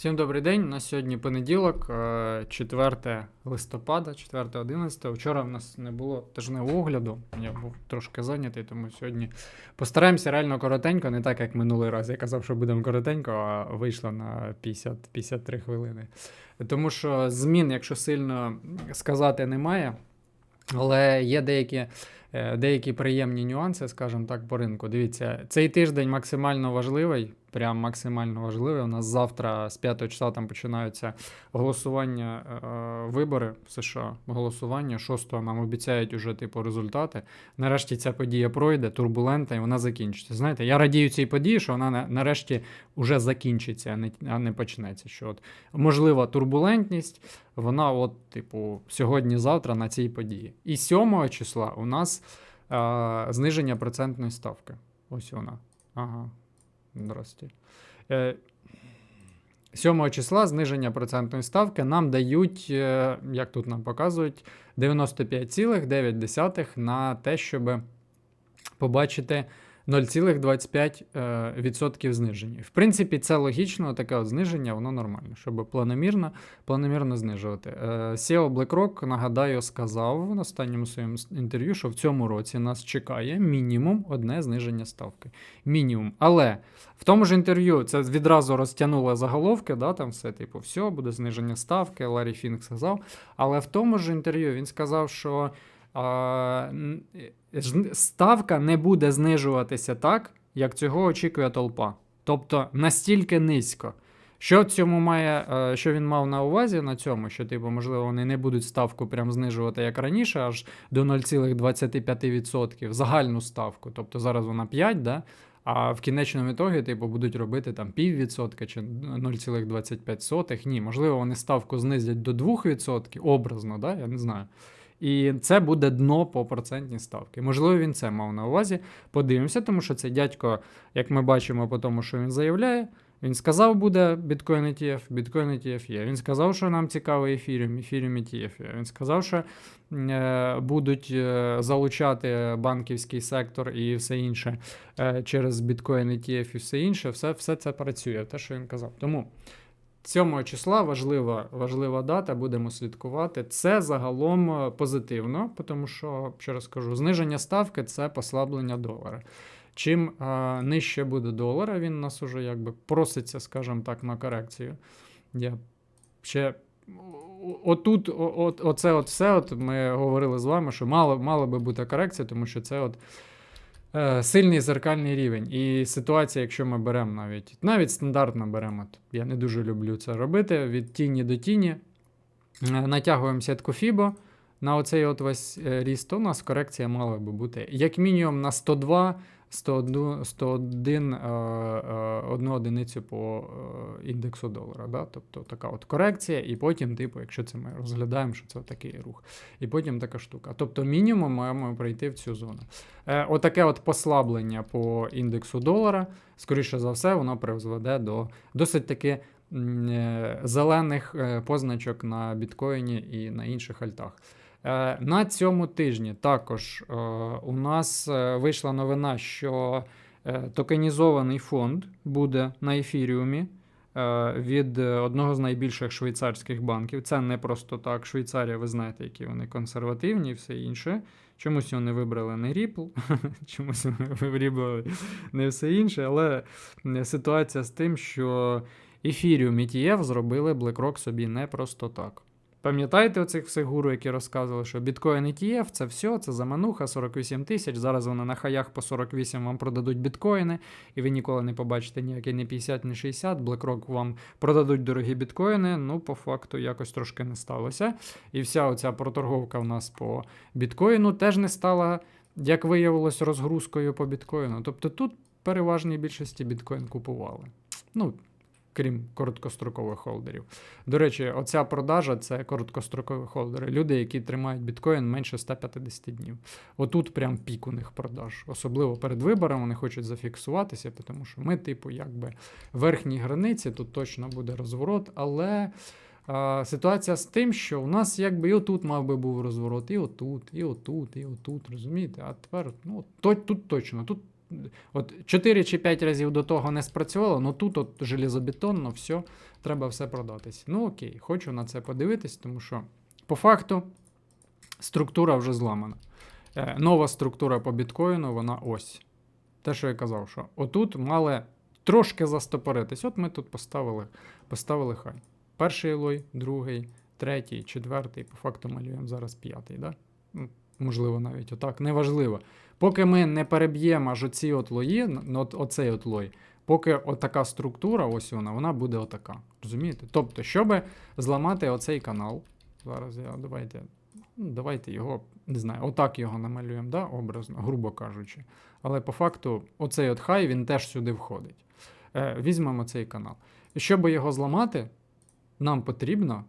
Всім добрий день. На сьогодні понеділок, е, 4 листопада, 4.11. Вчора в нас не було тижневого огляду. Я був трошки зайнятий, тому сьогодні постараємося реально коротенько, не так як минулий раз. Я казав, що будемо коротенько, а вийшло на 50-53 хвилини. Тому що змін, якщо сильно сказати, немає. Але є деякі, е, деякі приємні нюанси, скажімо так, по ринку. Дивіться, цей тиждень максимально важливий. Прям максимально важливий. У нас завтра з 5 числа там починаються голосування, е, вибори в США. Голосування 6 нам обіцяють уже типу результати. Нарешті ця подія пройде, турбулентна, і вона закінчиться. Знаєте, я радію цій події, що вона нарешті уже закінчиться, а не, а не почнеться. Що от можлива турбулентність, вона, от, типу, сьогодні-завтра на цій події. І 7 числа у нас е, зниження процентної ставки. Ось вона. Ага. Здрасті. Е, 7 числа зниження процентної ставки нам дають, е, як тут нам показують, 95,9 на те, щоб побачити 0,25% е, зниження. В принципі, це логічно, таке от зниження, воно нормально, щоб планомірно, планомірно знижувати. Е, SEO BlackRock, нагадаю, сказав в останньому своєму інтерв'ю, що в цьому році нас чекає мінімум одне зниження ставки. Мінімум. Але в тому ж інтерв'ю це відразу розтягнуло заголовки, да, там все, типу, все, буде зниження ставки, Ларі Фінк сказав. Але в тому ж інтерв'ю він сказав, що ставка не буде знижуватися так, як цього очікує толпа. Тобто настільки низько. Що цьому має, е, що він мав на увазі на цьому, що, типу, можливо, вони не будуть ставку прям знижувати як раніше, аж до 0,25% загальну ставку. Тобто зараз вона 5, да? а в кінечному ітогі, типу, будуть робити там піввідсотка чи 0,25. Ні, можливо, вони ставку знизять до 2%, образно, да? я не знаю. І це буде дно по процентній ставки. Можливо, він це мав на увазі. Подивимося, тому що цей дядько, як ми бачимо по тому, що він заявляє, він сказав, буде біткоін ETF, біткоін ETF є. Він сказав, що нам цікавий ефіріум, ефіріум ETF є. Він сказав, що е, будуть е, залучати банківський сектор і все інше е, через біткоін ETF і все інше. Все, все це працює, те, що він казав. Тому 7 числа важлива, важлива дата, будемо слідкувати. Це загалом е, позитивно, тому що, ще раз кажу, зниження ставки це послаблення долара. Чим е, нижче буде долара, він нас уже якби проситься, скажімо так, на корекцію. Я ще отут, от, оце от все, от ми говорили з вами, що мало, мало би бути корекція, тому що це от сильний зеркальний рівень. І ситуація, якщо ми беремо навіть, навіть стандартно беремо, я не дуже люблю це робити, від тіні до тіні, е, натягуємо сітку Фібо на оцей от весь е, ріст, то у нас корекція мала би бути як мінімум на 102, 101, 101 е, е, одну одиницю по е, індексу долара. Да? Тобто така от корекція, і потім, типу, якщо це ми розглядаємо, що це такий рух. І потім така штука. Тобто мінімум маємо прийти в цю зону. Отаке от послаблення по індексу долара, скоріше за все, воно призведе до досить таки зелених позначок на біткоїні і на інших альтах. Е, На цьому тижні також е, у нас е, вийшла новина, що токенізований фонд буде на ефіріумі від одного з найбільших швейцарських банків. Це не просто так. Швейцарія, ви знаєте, які вони консервативні і все інше. Чомусь вони вибрали не Ripple, чомусь вони вибрали не все інше, але ситуація з тим, що Ethereum ETF зробили BlackRock собі не просто так. Пам'ятаєте оцих всіх гуру, які розказували, що біткоін ETF це все, це замануха 48 тисяч. Зараз вони на хаях по 48 вам продадуть біткоїни, і ви ніколи не побачите ніякі ні 50, ні 60. BlackRock вам продадуть дорогі біткоїни. Ну, по факту, якось трошки не сталося. І вся оця проторговка в нас по біткоїну теж не стала, як виявилось, розгрузкою по біткоїну. Тобто тут переважній більшості біткоін купували. Ну, крім короткострокових холдерів. До речі, оця продажа це короткострокові холдери. Люди, які тримають біткоін менше 150 днів. Отут прям пік у них продаж. Особливо перед вибором вони хочуть зафіксуватися, тому що ми, типу, якби верхній границі, тут точно буде розворот, але. Ситуація з тим, що у нас якби і отут мав би був розворот, і отут, і отут, і отут, розумієте? А тепер, ну, то, тут точно, тут от 4 чи 5 разів до того не спрацювало, ну тут от железобетонно, все, треба все продатись. Ну окей, хочу на це подивитись, тому що по факту структура вже зламана. Е, нова структура по біткоїну, вона ось. Те, що я казав, що отут мали трошки застопоритись. От ми тут поставили, поставили хай. Перший лой, другий, третій, четвертий, по факту малюємо зараз п'ятий. Да? Можливо, навіть отак. Неважливо. Поки ми не переб'ємо аж оці от лої, от, оцей от лой, поки отака структура, ось вона, вона буде отака. Розумієте? Тобто, щоб зламати оцей канал, зараз я давайте, давайте його, не знаю, отак його намалюємо, да, образно, грубо кажучи. Але по факту, оцей от хай він теж сюди входить. Е, візьмемо цей канал. І щоб його зламати, нам потрібно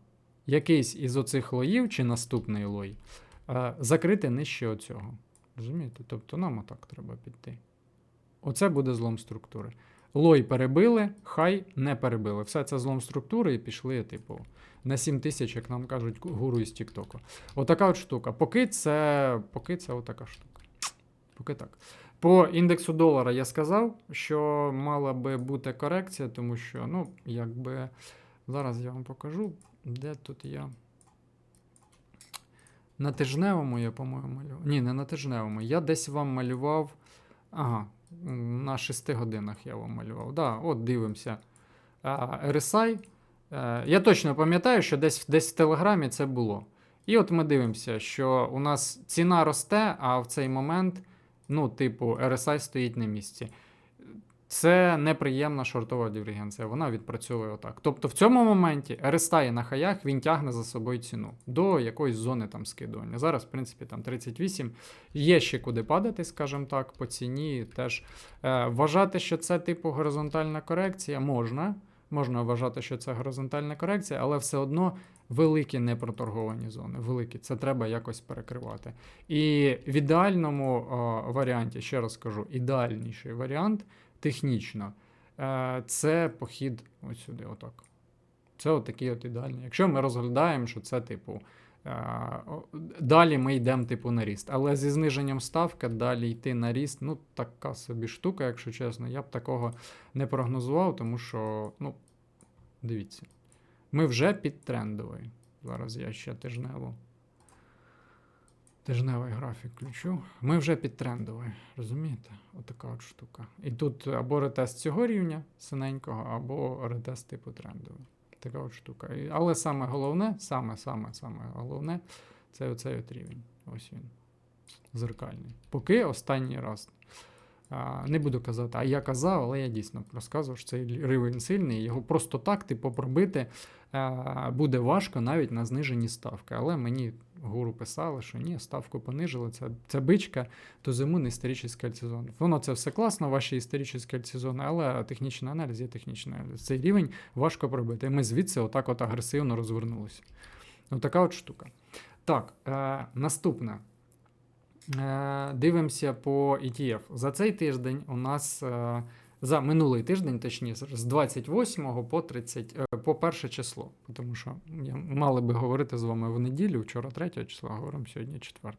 якийсь із оцих лоїв чи наступний лой закрити нижче оцього. Розумієте? Тобто нам отак треба піти. Оце буде злом структури. Лой перебили, хай не перебили. Все це злом структури і пішли, типу, на 7 тисяч, як нам кажуть, гуру із Тіктоку. Отака от штука. Поки це, поки це отака штука. Поки так. По індексу долара я сказав, що мала би бути корекція, тому що, ну, якби. Зараз я вам покажу, де тут я. На тижневому я, по-моєму, малював. Ні, не на тижневому. Я десь вам малював. Ага, на 6 годинах я вам малював. Да, от дивимося. RSI. Е, Я точно пам'ятаю, що десь, десь в Телеграмі це було. І от ми дивимося, що у нас ціна росте, а в цей момент, ну, типу, RSI стоїть на місці. Це неприємна шортова дивергенція, вона відпрацьовує отак. Тобто в цьому моменті RSI на хаях він тягне за собою ціну до якоїсь зони там скидування. Зараз, в принципі, там 38. Є ще куди падати, скажімо так, по ціні теж. Е, вважати, що це типу горизонтальна корекція, можна. Можна вважати, що це горизонтальна корекція, але все одно великі непроторговані зони. Великі, це треба якось перекривати. І в ідеальному о, варіанті, ще раз кажу, ідеальніший варіант технічно, е, це похід ось сюди, отак. Це от такий от ідеальний. Якщо ми розглядаємо, що це типу. е, Далі ми йдемо типу на ріст. Але зі зниженням ставки далі йти на ріст, ну така собі штука, якщо чесно. Я б такого не прогнозував, тому що, ну, дивіться, ми вже під трендовий. Зараз я ще тижневу. Тижневий графік включу. Ми вже під трендовий, розумієте? Отака от штука. І тут або ретест цього рівня синенького, або ретест типу трендовий. Така от штука. Але саме головне, саме, саме, головне, це оцей от рівень. Ось він. Зеркальний. Поки останній раз. Не буду казати, а я казав, але я дійсно розказував, що цей рівень сильний. Його просто так, типу, пробити буде важко навіть на зниженні ставки. Але мені гуру писали, що ні, ставку понижили, це, це бичка, то зиму не історичний сезон. Воно це все класно, ваші історичні сезони, але технічний аналіз є технічний аналіз. Цей рівень важко пробити. І ми звідси отак от агресивно розвернулися. Отака от штука. Так, е, наступне. Е, Дивимося по ETF. За цей тиждень у нас е, за минулий тиждень, точніше, з 28 по 30, е, по 1 число. Тому що мали би говорити з вами в неділю, вчора 3 числа, говоримо сьогодні 4.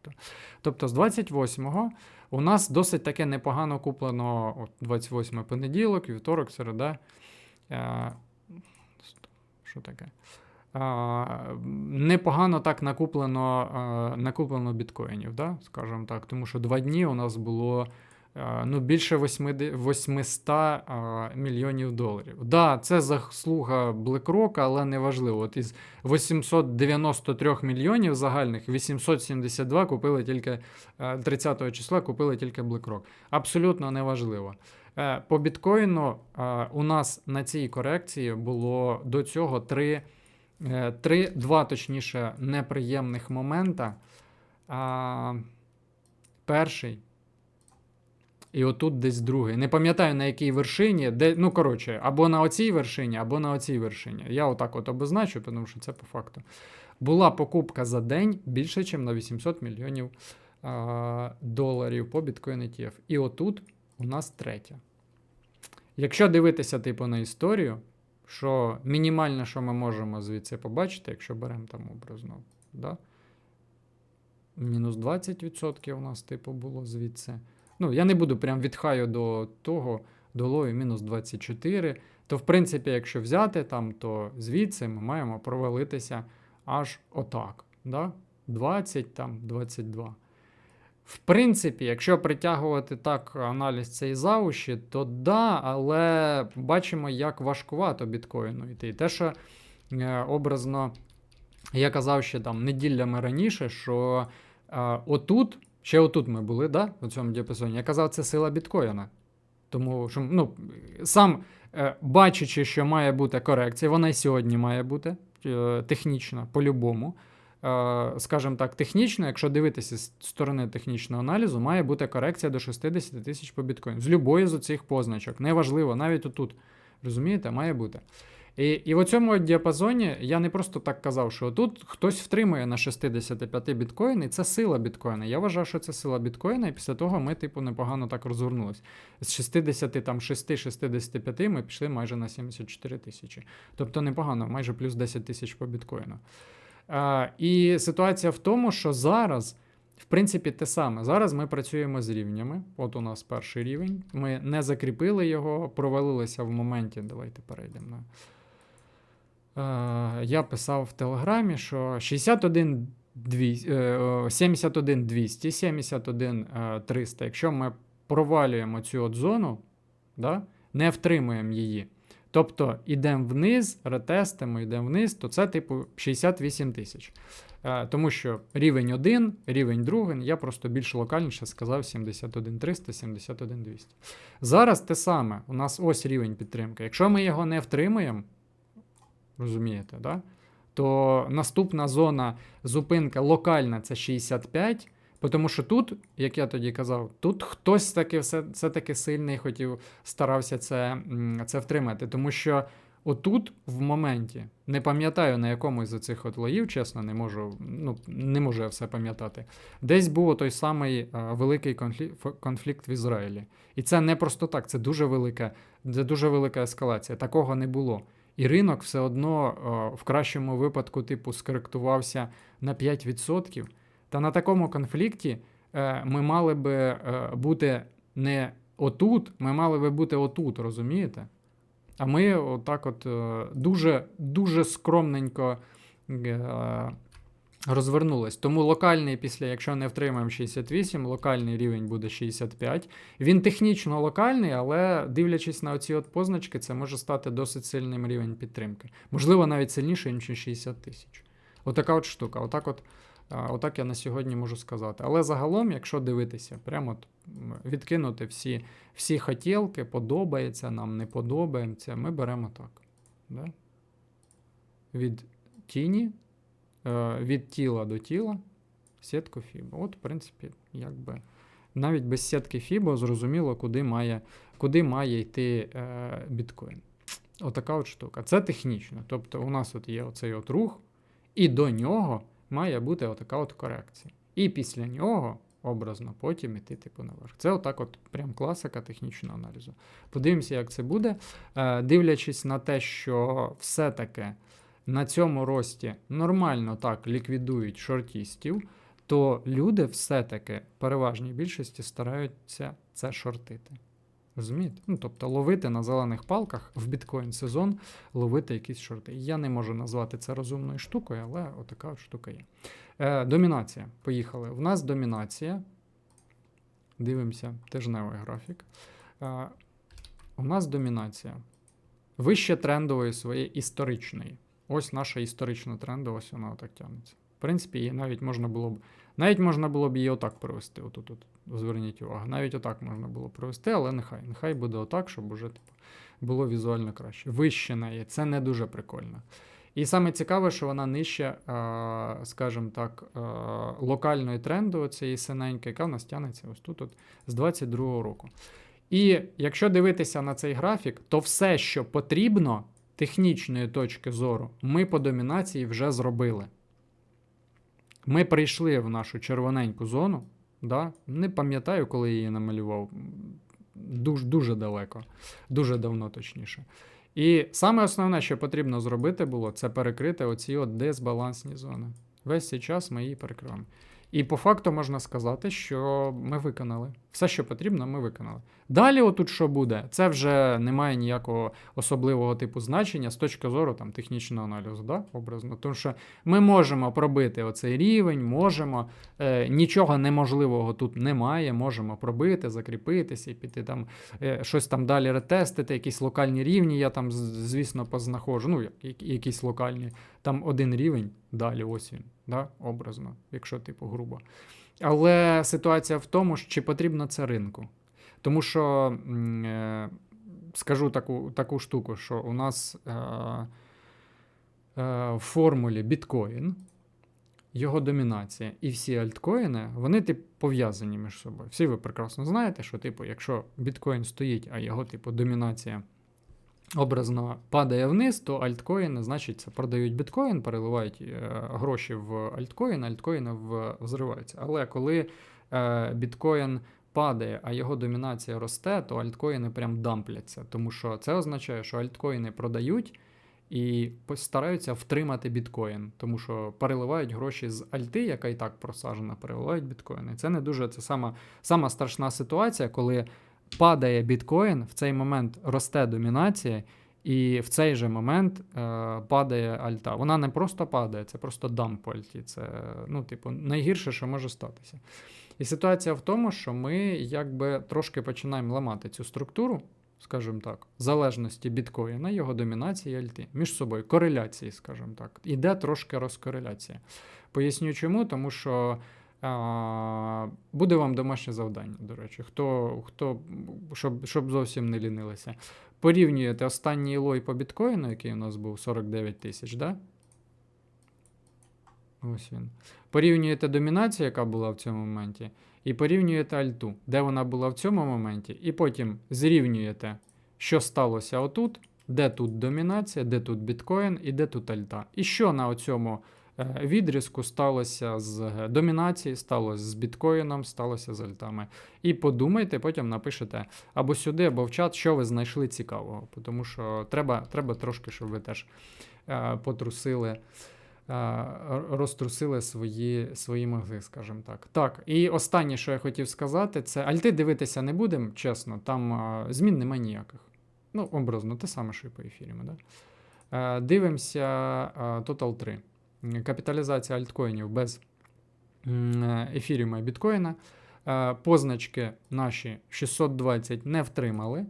Тобто з 28 у нас досить таке непогано куплено от 28 понеділок, вівторок, середа. Е, Що таке? А, непогано так накуплено, а, накуплено біткоїнів, да? скажімо так, тому що два дні у нас було ну, більше 800 мільйонів доларів. Да, це заслуга BlackRock, але не важливо. От із 893 мільйонів загальних 872 купили тільки а, 30 числа купили тільки BlackRock. Абсолютно неважливо. Е, По біткоїну у нас на цій корекції було до цього три. Е, Три, два, точніше, неприємних момента. Перший. І отут десь другий. Не пам'ятаю на якій вершині, де, ну, коротше, або на оцій вершині, або на оцій вершині. Я отак от обозначу, тому що це по факту. Була покупка за день більше, ніж на 800 мільйонів а, доларів по біткоін ETF. І отут у нас третя. Якщо дивитися, типу, на історію, що мінімальне, що ми можемо звідси побачити, якщо беремо там образно, да? мінус 20% у нас, типу, було звідси. Ну, я не буду прям від хаю до того, до лою мінус 24. То, в принципі, якщо взяти там, то звідси ми маємо провалитися аж отак. Да? 20, там, 22. В принципі, якщо притягувати так аналіз цієї завуші, то да, але бачимо, як важкувато біткоїну йти. І те, що е, образно я казав ще там неділями раніше, що е, отут, ще отут ми були, да, у цьому діапазоні, я казав, це сила біткоїна. Тому що ну, сам е, бачачи, що має бути корекція, вона і сьогодні має бути е, технічна, по-любому. Е, скажімо так, технічно, якщо дивитися з сторони технічного аналізу, має бути корекція до 60 тисяч по біткоїну. З любої з цих позначок. Неважливо, навіть отут. Розумієте, має бути. І, і в цьому діапазоні я не просто так казав, що тут хтось втримує на 65 біткоїн, і це сила біткоїна. Я вважав, що це сила біткоїна, і після того ми, типу, непогано так розгорнулись. З 66-65 ми пішли майже на 74 тисячі. Тобто непогано, майже плюс 10 тисяч по біткоїну. А, і ситуація в тому, що зараз. В принципі, те саме. Зараз ми працюємо з рівнями. От у нас перший рівень. Ми не закріпили його, провалилися в моменті. Давайте перейдемо. Е, я писав в Телеграмі, що 61 200, е, 71 200, 71 е, 300. Якщо ми провалюємо цю от зону, да, не втримуємо її. Тобто йдемо вниз, ретестимо, йдемо вниз, то це типу 68 тисяч. Е, Тому що рівень 1, рівень 2, я просто більш локальніше сказав 71 300, 71 200. Зараз те саме, у нас ось рівень підтримки. Якщо ми його не втримуємо, розумієте, да? то наступна зона зупинка локальна це 65. Тому що тут, як я тоді казав, тут хтось таки все, все-таки сильний хотів, старався це, це втримати. Тому що отут, в моменті, не пам'ятаю на якомусь з цих от лоїв, чесно, не можу, ну, не можу я все пам'ятати. Десь був той самий а, великий конфлікт, конфлікт в Ізраїлі. І це не просто так, це дуже велика, це дуже велика ескалація. Такого не було. І ринок все одно в кращому випадку, типу, скоректувався на 5%. Та на такому конфлікті е, ми мали би е, бути не отут, ми мали би бути отут, розумієте? А ми отак от е, дуже, дуже скромненько розвернулись. Тому локальний після, якщо не втримаємо 68, локальний рівень буде 65. Він технічно локальний, але дивлячись на оці от позначки, це може стати досить сильним рівень підтримки. Можливо, навіть сильніше, ніж 60 тисяч. Отака от штука. Отак от. Отак я на сьогодні можу сказати. Але загалом, якщо дивитися, прямо от відкинути всі всі хотілки, подобається нам, не подобається, ми беремо так. Да? Від тіні, від тіла до тіла, сітку Фібо. От, в принципі, якби навіть без сітки Фібо зрозуміло, куди має, куди має йти е, біткоін. Отака от штука. Це технічно. Тобто, у нас от є оцей от рух, і до нього має бути отака от корекція. І після нього, образно, потім іти типу наверх. Це отак от прям класика технічного аналізу. Подивимося, як це буде. Е, дивлячись на те, що все-таки на цьому рості нормально так ліквідують шортістів, то люди все-таки переважній більшості стараються це шортити. Розумієте? Ну, тобто ловити на зелених палках в біткоін сезон, ловити якісь шорти. Я не можу назвати це розумною штукою, але отака от штука є. Е, домінація. Поїхали. У нас домінація. Дивимося тижневий графік. Е, у нас домінація. Вище трендової своєї історичної. Ось наша історична трендова, ось вона отак тягнеться. В принципі, її навіть можна було б. Навіть можна було б її отак провести. Отут, от, зверніть увагу. Навіть отак можна було провести, але нехай. Нехай буде отак, щоб уже типу, було візуально краще. Вище неї. Це не дуже прикольно. І саме цікаве, що вона нижче, скажімо так, локальної тренду цієї синеньки, яка в нас тягнеться ось тут, от, з 22-го року. І якщо дивитися на цей графік, то все, що потрібно технічної точки зору, ми по домінації вже зробили. Ми прийшли в нашу червоненьку зону. Да? Не пам'ятаю, коли я її намалював. Дуже, дуже далеко, дуже давно точніше. І саме основне, що потрібно зробити було, це перекрити оці от дисбалансні зони. Весь цей час ми її перекриваємо. І по факту можна сказати, що ми виконали. Все, що потрібно, ми виконали. Далі, отут що буде, це вже не має ніякого особливого типу значення з точки зору там, технічного аналізу, да? образно. Тому що ми можемо пробити оцей рівень, можемо, е, нічого неможливого тут немає, можемо пробити, закріпитися і піти там, е, щось там далі ретестити, якісь локальні рівні, я там, звісно, познаходжу, ну, як- якісь локальні, там один рівень, далі ось він, да? образно, якщо типу грубо. Але ситуація в тому, чи потрібно це ринку. Тому що е, скажу таку, таку штуку, що у нас е, е, в формулі біткоін, його домінація і всі альткоїни, вони типу, пов'язані між собою. Всі ви прекрасно знаєте, що, типу, якщо біткоін стоїть, а його типу, домінація образно падає вниз, то альткоїни, значить, продають біткоін, переливають е, гроші в альткоін, альткоїни взриваються. Але коли е, біткоін падає, а його домінація росте, то альткоїни прям дампляться. Тому що це означає, що альткоїни продають і стараються втримати біткоін, тому що переливають гроші з альти, яка і так просажена, переливають біткоїни. Це не дуже це сама, сама страшна ситуація, коли падає біткоін, в цей момент росте домінація. І в цей же момент е, падає альта. Вона не просто падає, це просто дамп альті. Це ну, типу, найгірше, що може статися. І ситуація в тому, що ми якби трошки починаємо ламати цю структуру, скажімо так, залежності біткоїна, його домінації альти між собою, кореляції, скажімо так. Іде трошки розкореляція. Поясню чому, тому що. Буде вам домашнє завдання, до речі, хто, хто щоб, щоб зовсім не лінилися. Порівнюєте останній лой по біткоїну, який у нас був 49 тисяч, да? Ось він. Порівнюєте домінацію, яка була в цьому моменті, і порівнюєте альту, де вона була в цьому моменті, і потім зрівнюєте, що сталося отут, де тут домінація, де тут біткоін і де тут альта. І що на цьому відрізку сталося з домінації, сталося з біткоїном, сталося з альтами. І подумайте, потім напишете або сюди, або в чат, що ви знайшли цікавого. Тому що треба, треба трошки, щоб ви теж е, потрусили. е, Розтрусили свої свої мозги, скажімо так. Так, і останнє, що я хотів сказати, це альти дивитися не будемо, чесно, там змін нема ніяких. Ну, образно, те саме, що і по ефірі. Да? Е, Дивимося Total 3. Капіталізація альткоїнів без ефіріума і біткоїна. Е, Позначки наші 620 не втримали.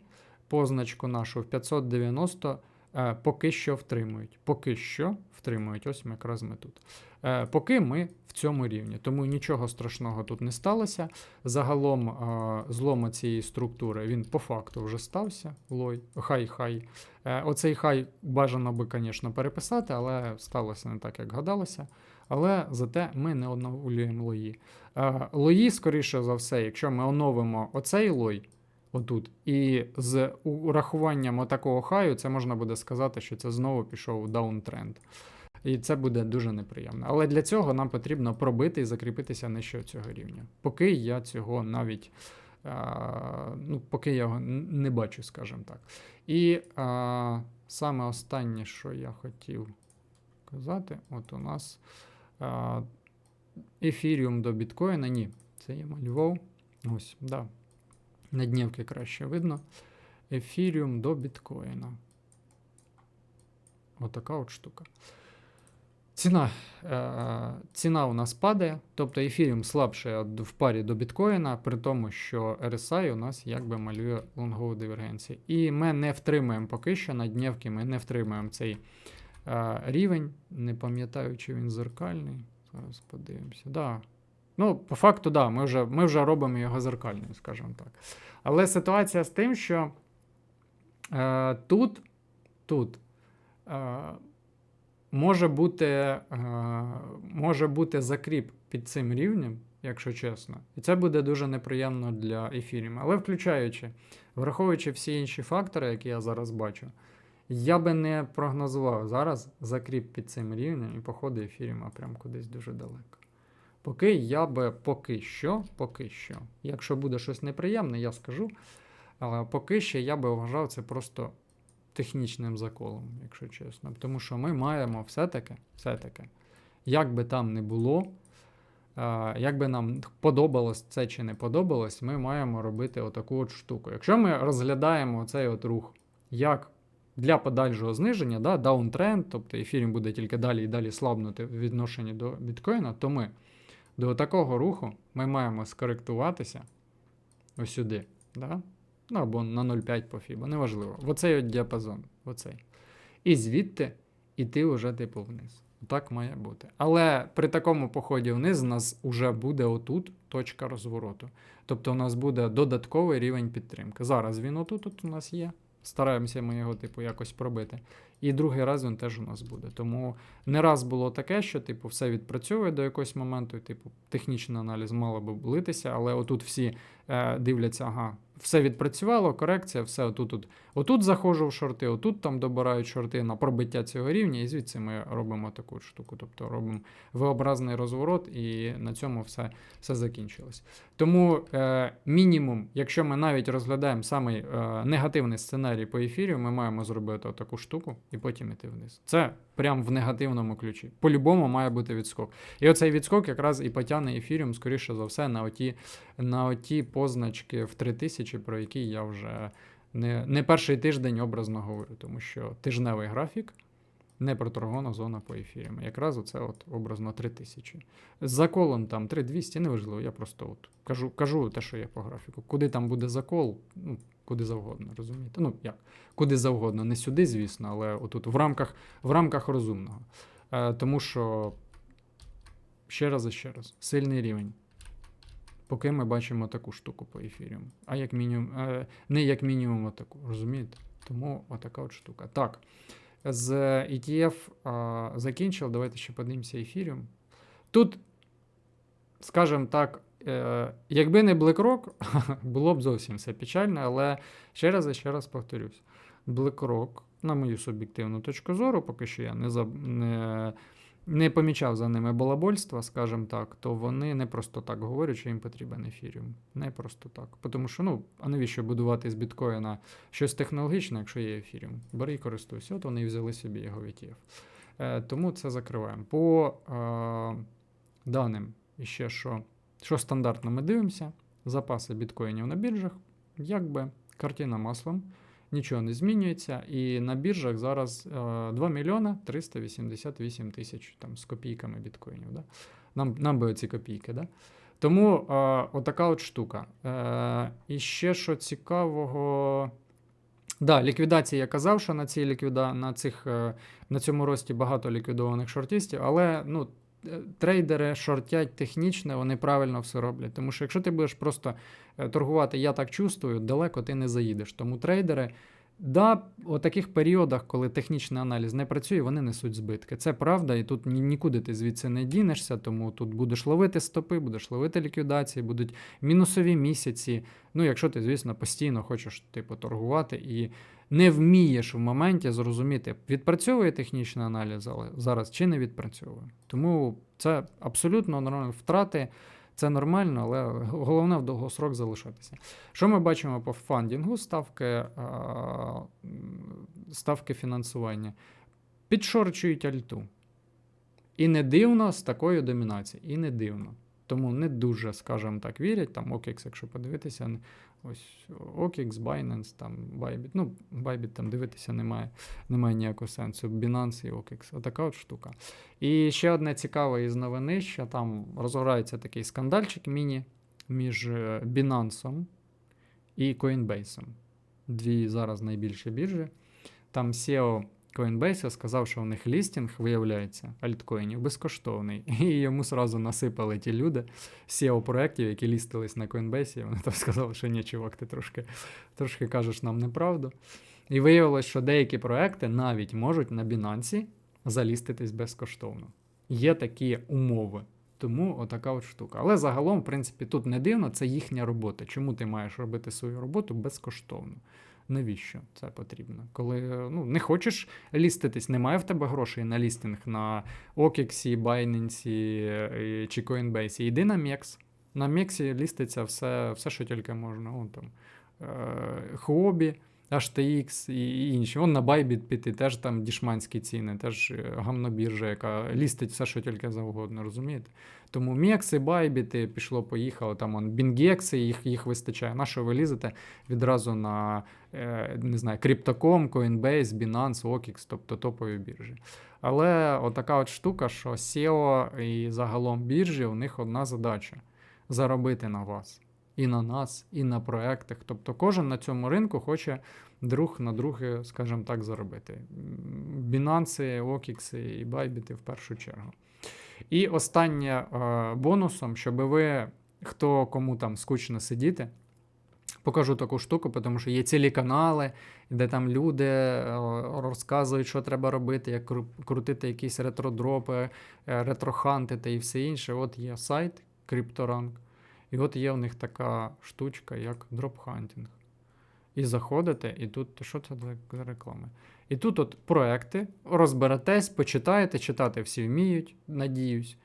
Позначку нашу в 590 е, поки що втримують. Поки що втримують. Ось якраз ми тут. Е, Поки ми в цьому рівні. Тому нічого страшного тут не сталося. Загалом е, злома цієї структури він по факту вже стався. Лой, хай-хай. Е, Оцей хай бажано би, звісно, переписати, але сталося не так, як гадалося. Але зате ми не оновлюємо лої. Лої, скоріше за все, якщо ми оновимо оцей лой, отут, і з урахуванням отакого хаю, це можна буде сказати, що це знову пішов даунтренд. І це буде дуже неприємно. Але для цього нам потрібно пробити і закріпитися нижче цього рівня. Поки я цього навіть ну, поки я його не бачу, скажімо так. І а, саме останнє, що я хотів казати, от у нас а, ефіріум до біткоїна. Ні, це я малював. Ось, да. На днівки краще видно. Ефіріум до біткоїна. Отака от штука. Ціна, е, ціна у нас падає, тобто ефіріум слабше в парі до біткоїна, при тому, що RSI у нас якби малює лонгову дивергенцію. І ми не втримуємо поки що на днівки, ми не втримуємо цей е, рівень. Не пам'ятаю, чи він зеркальний. Зараз подивимося. Да. Ну, по факту, да, ми вже, ми вже робимо його зеркальним, скажімо так. Але ситуація з тим, що е, тут, тут е, може, бути, е, може бути закріп під цим рівнем, якщо чесно. І це буде дуже неприємно для ефірів. Але включаючи, враховуючи всі інші фактори, які я зараз бачу, я би не прогнозував зараз закріп під цим рівнем і походи ефіріма прям кудись дуже далеко. Поки я би поки що, поки що, якщо буде щось неприємне, я скажу. Але поки що я би вважав це просто технічним заколом, якщо чесно. Тому що ми маємо все-таки, все-таки, як би там не було, е, як би нам подобалось це чи не подобалось, ми маємо робити отаку от штуку. Якщо ми розглядаємо цей от рух як для подальшого зниження, да, даунтренд, тобто ефірім буде тільки далі і далі слабнути в відношенні до біткоїна, то ми до такого руху ми маємо скоректуватися ось сюди, да? Ну або на 0,5 по FIBA, неважливо. Оцей от діапазон, оцей. І звідти іти вже типу вниз. Так має бути. Але при такому поході вниз у нас вже буде отут точка розвороту. Тобто у нас буде додатковий рівень підтримки. Зараз він отут от у нас є. Стараємося ми його, типу, якось пробити. І другий раз він теж у нас буде. Тому не раз було таке, що типу, все відпрацьовує до якогось моменту, і, типу, технічний аналіз мало би литися, але отут всі е, дивляться, ага, все відпрацювало, корекція, все отут. От, отут заходжу в шорти, отут там добирають шорти на пробиття цього рівня, і звідси ми робимо таку штуку. Тобто робимо V-образний розворот, і на цьому все, все закінчилось. Тому е, мінімум, якщо ми навіть розглядаємо самий е, негативний сценарій по ефірі, ми маємо зробити таку штуку і потім іти вниз. Це прям в негативному ключі. По-любому має бути відскок. І оцей відскок якраз і потягне ефіріум, скоріше за все, на оті, на оті позначки в 3000, про які я вже не, не перший тиждень образно говорю, тому що тижневий графік. Не проторгована зона по ефірам. Якраз оце от образно 3000. З заколом там 3200, неважливо. Я просто от кажу, кажу те, що є по графіку. Куди там буде закол, ну, куди завгодно, розумієте? Ну як? Куди завгодно. Не сюди, звісно, але отут в рамках, в рамках розумного. Е, тому що ще раз і ще раз, сильний рівень. Поки ми бачимо таку штуку по ефіріум. А як мінімум, е, не як мінімум отаку, розумієте? Тому отака от штука. Так. З ETF а, закінчив. Давайте ще подивимося ефіріум. Тут, скажімо так, е, якби не BlackRock, було б зовсім все печально, але ще раз і ще раз повторюсь: BlackRock, на мою суб'єктивну точку зору, поки що я не, не, не помічав за ними балабольства, скажімо так, то вони не просто так говорять, що їм потрібен ефіріум. Не просто так. Тому що, ну, а навіщо будувати з біткоїна щось технологічне, якщо є ефіріум? Бери і користуйся. От вони і взяли собі його ETF. Е, тому це закриваємо. По е, даним, іще що, що стандартно ми дивимося, запаси біткоїнів на біржах, якби картина маслом. Нічого не змінюється, і на біржах зараз е, 2 мільйона 388 тисяч там, з копійками біткоїнів. Да? Нам нам би ці копійки. Да? Тому е, отака от штука. Е, І ще що цікавого. Да, ліквідації я казав, що на цій ліквіда... на, цих, е, на цьому рості багато ліквідованих шортистів, але ну, трейдери шортять технічно, вони правильно все роблять. Тому що якщо ти будеш просто е, торгувати, я так чувствую, далеко ти не заїдеш. Тому трейдери. Да, у таких періодах, коли технічний аналіз не працює, вони несуть збитки. Це правда, і тут нікуди ти звідси не дінешся, тому тут будеш ловити стопи, будеш ловити ліквідації, будуть мінусові місяці. Ну, якщо ти, звісно, постійно хочеш типу, торгувати і не вмієш в моменті зрозуміти, відпрацьовує технічний аналіз але зараз чи не відпрацьовує. Тому це абсолютно нормально. Втрати це нормально, але головне в довгосрок залишатися. Що ми бачимо по фандінгу? Ставки, ставки фінансування підшорчують альту. І не дивно з такою домінацією. І не дивно. Тому не дуже, скажімо так, вірять. Там OKX, якщо подивитися, ось OKX, Binance, там Bybit. Ну, Bybit там дивитися немає, немає ніякого сенсу. Binance і OKX. Отака от штука. І ще одне цікаве із новини, що там розгорається такий скандальчик міні між е, Binance і Coinbase. Дві зараз найбільші біржі. Там SEO Coinbase сказав, що у них лістінг, виявляється, альткоїнів безкоштовний. І йому сразу насипали ті люди SEO проєктів, які лістились на Coinbase. І вони там сказали, що ні, чувак, ти трошки, трошки кажеш нам неправду. І виявилось, що деякі проекти навіть можуть на Binance заліститись безкоштовно. Є такі умови. Тому отака от штука. Але загалом, в принципі, тут не дивно, це їхня робота. Чому ти маєш робити свою роботу безкоштовно? Навіщо це потрібно? Коли ну, не хочеш ліститись, немає в тебе грошей на лістинг на OKEX, Binance е, чи Coinbase. Йди на MEX. На MEX ліститься все, все, що тільки можна. Вон там, е, Huobi, HTX і інші. Вон на Bybit піти, теж там дішманські ціни, теж е, гамнобіржа, яка лістить все, що тільки завгодно, розумієте? Тому Мекси, Байбіти, пішло, поїхало, там он Бінгекси, їх, їх вистачає. На що ви лізете відразу на е, не знаю, Crypto.com, Coinbase, Binance, OKX, тобто топові біржі. Але отака от штука, що SEO і загалом біржі, у них одна задача заробити на вас. І на нас, і на проектах. Тобто кожен на цьому ринку хоче друг на друге, скажімо так, заробити. Бінанси, Окікси і Байбіти в першу чергу. І останнє е, бонусом, щоб ви, хто кому там скучно сидіти, покажу таку штуку, тому що є цілі канали, де там люди е, розказують, що треба робити, як крутити якісь ретродропи, е, ретрохантити і все інше. От є сайт CryptoRank, і от є у них така штучка, як дропхантинг. І заходите, і тут що це за- реклами? І тут от проекти, розберетесь, почитаєте, читати всі вміють, надіюсь.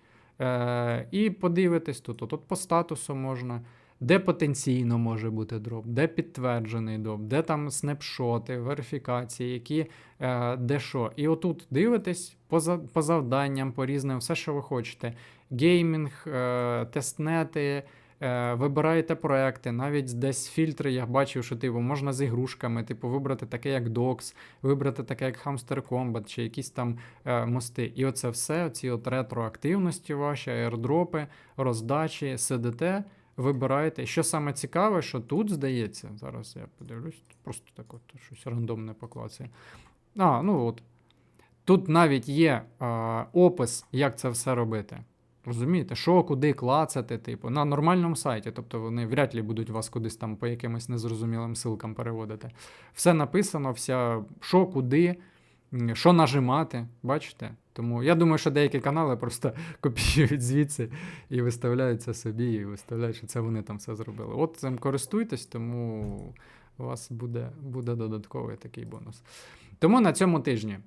Е, і подивитесь тут. От, от по статусу можна, де потенційно може бути дроп, де підтверджений дроп, де там снапшоти, верифікації, які е, де що. І отут дивитесь по, по завданням, по різним, все, що ви хочете. Геймінг, е, тестнети. Е, вибираєте проекти, навіть десь фільтри, я бачив, що типу, можна з ігрушками, типу, вибрати таке, як Docs, вибрати таке, як Hamster Combat, чи якісь там е, мости. І оце все, ці от ретроактивності ваші, аірдропи, роздачі, сидите, вибираєте. Що саме цікаве, що тут здається, зараз я подивлюсь, просто так от щось рандомне поклацає. А, ну от. Тут навіть є е, опис, як це все робити. Розумієте, що куди клацати, типу, на нормальному сайті. Тобто вони вряд ли будуть вас кудись там по якимось незрозумілим силкам переводити. Все написано, вся, що куди, що нажимати, бачите? Тому я думаю, що деякі канали просто копіюють звідси і виставляють це собі, і виставляють, що це вони там все зробили. От цим користуйтесь, тому у вас буде, буде додатковий такий бонус. Тому на цьому тижні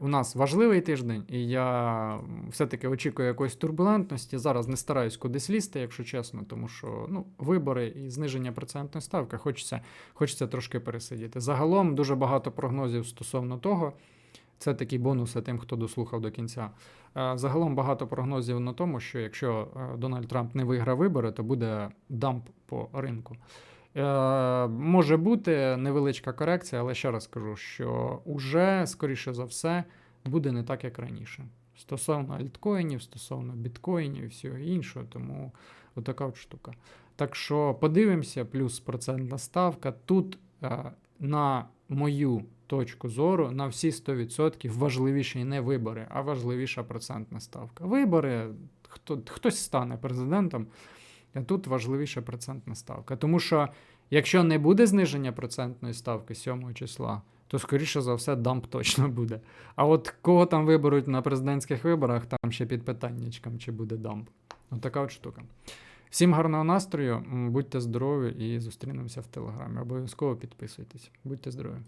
у нас важливий тиждень, і я все-таки очікую якоїсь турбулентності. Зараз не стараюсь кудись лізти, якщо чесно, тому що ну, вибори і зниження процентної ставки хочеться, хочеться трошки пересидіти. Загалом дуже багато прогнозів стосовно того. Це такі бонуси тим, хто дослухав до кінця. Е, Загалом багато прогнозів на тому, що якщо е, Дональд Трамп не виграє вибори, то буде дамп по ринку. Е, може бути невеличка корекція, але ще раз кажу, що уже, скоріше за все, буде не так, як раніше. Стосовно альткоїнів, стосовно біткоїнів і всього іншого, тому отака от штука. Так що подивимося, плюс процентна ставка. Тут, е, на мою точку зору, на всі 100% важливіші не вибори, а важливіша процентна ставка. Вибори, хто, хтось стане президентом, тут важливіша процентна ставка. Тому що якщо не буде зниження процентної ставки 7 числа, то скоріше за все дамп точно буде. А от кого там виберуть на президентських виборах, там ще під питаннячком, чи буде дамп. Отака от штука. Всім гарного настрою, будьте здорові і зустрінемося в телеграмі. Обов'язково підписуйтесь. Будьте здорові!